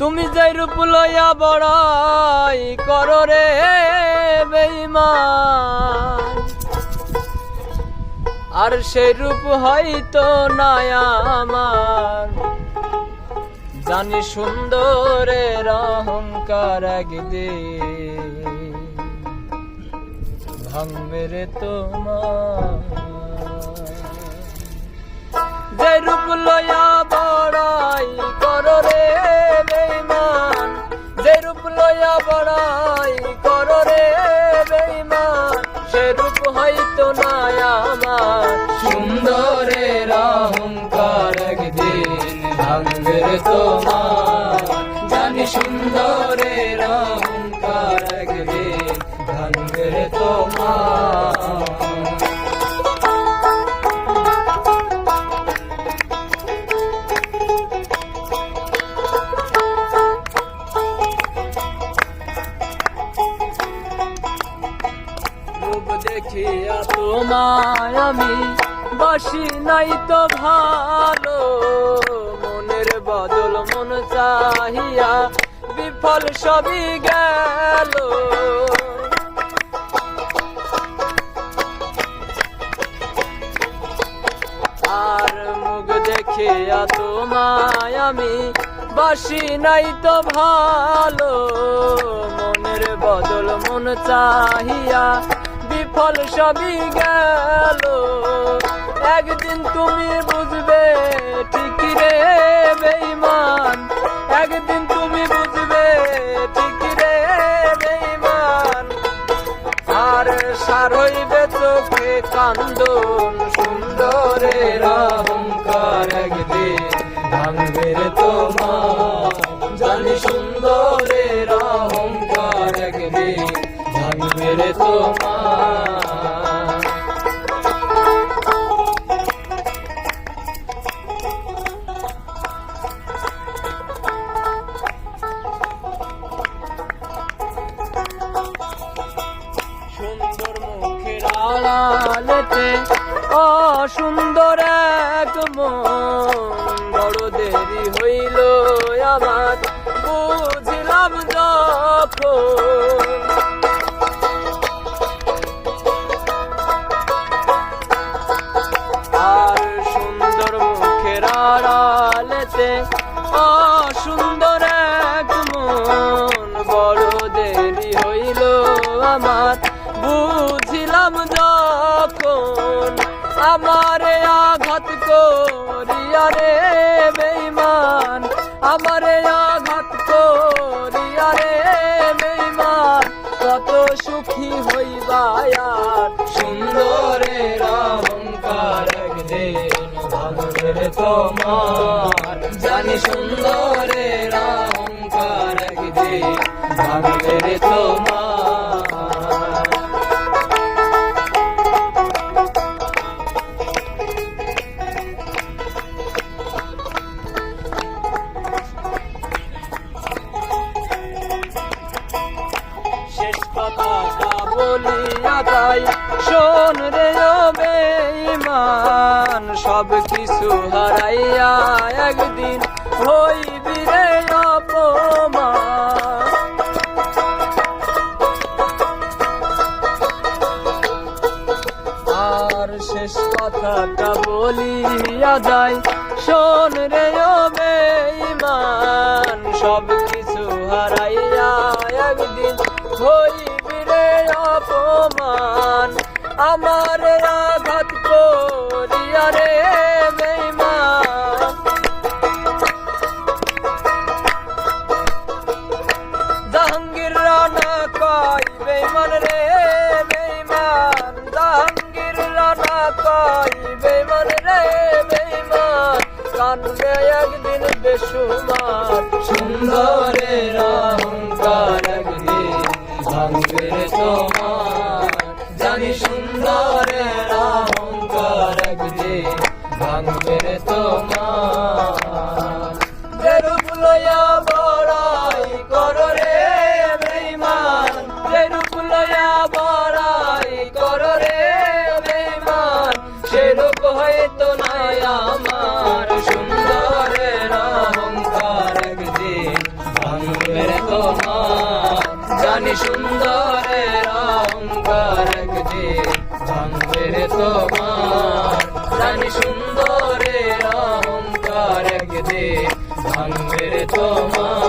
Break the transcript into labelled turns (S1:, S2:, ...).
S1: তুমি যাই রূপ লইয়া বড়াই কর রে বেইমান আর সেই রূপ হয়তো নাই আমার। জানি সুন্দরের অহংকার একদিন ভাঙবে রে তোমার। যে রূপ লয়া সুন্দরের অহংকার একদিন ভাঙবে তোমার। জানি সুন্দরের অহংকার একদিন ভাঙবে তোমার। দেখিয়া তোমায় আমি বাসি নাই তো ভালো, মনের বদল মন চাহিয়া বিফল সবই গেল। আর মুখ দেখিয়া তোমায় আমি বাসি নাই তো ভালো, মনের বদল মন চাহিয়া বিফল সবই গেল। একদিন তুমি বুঝবে ঠিক রে বেইমান একদিন তুমি বুঝবে ঠিক রে বেইমান আর সার হইবে চোখে কান্দন, সুন্দরের অহংকার একদিন ভাঙবে তোমার। জানি সুন্দরের অহংকার একদিন ভাঙবে তোমার। মুখের আড়ালেতে অসুন্দর এক মন। বড় দেরি হইল আমার, বুঝিলাম যখন। আর সুন্দর মুখের আড়ালেতে অসুন্দর এক মন। বড় দেরি হইল আমার আমারে আঘাত করিয়া রে বেইমান আমারে আঘাত করিয়া রে বেইমান কত সুখী হইবা আর। সুন্দরের অহংকার একদিন ভাঙবে রে তোমার। জানি সুন্দরের অহংকার রে তোমার। তাই শোন রে সব কিছু হারাইয়া একদিন হইবি রে অপমান। আর শেষ কথাটা বলিয়া যায় শোন রে ও বেঈমান সব কিছু হারাইয়া একদিন অপমান আমার আঘাত করিয়া রে জাহাঙ্গীর রানা কয় জাহাঙ্গীর রানা কয় বেইমান রে একদিন বেসুমার সুন্দরের একদিন ভাঙবে রে তোমার। রূপ লয়া বড়াই কর রে বেইমান যে লয়া বড়াই কর রে বেইমান সে রূপ হয়তো নাই আমার সুন্দরের অহংকার একদিন। রানী সুন্দরের অহংকার একদিন। ভাঙবে রে তোমার রানী সুন্দরের অহংকার একদিন ভাঙবে তোমার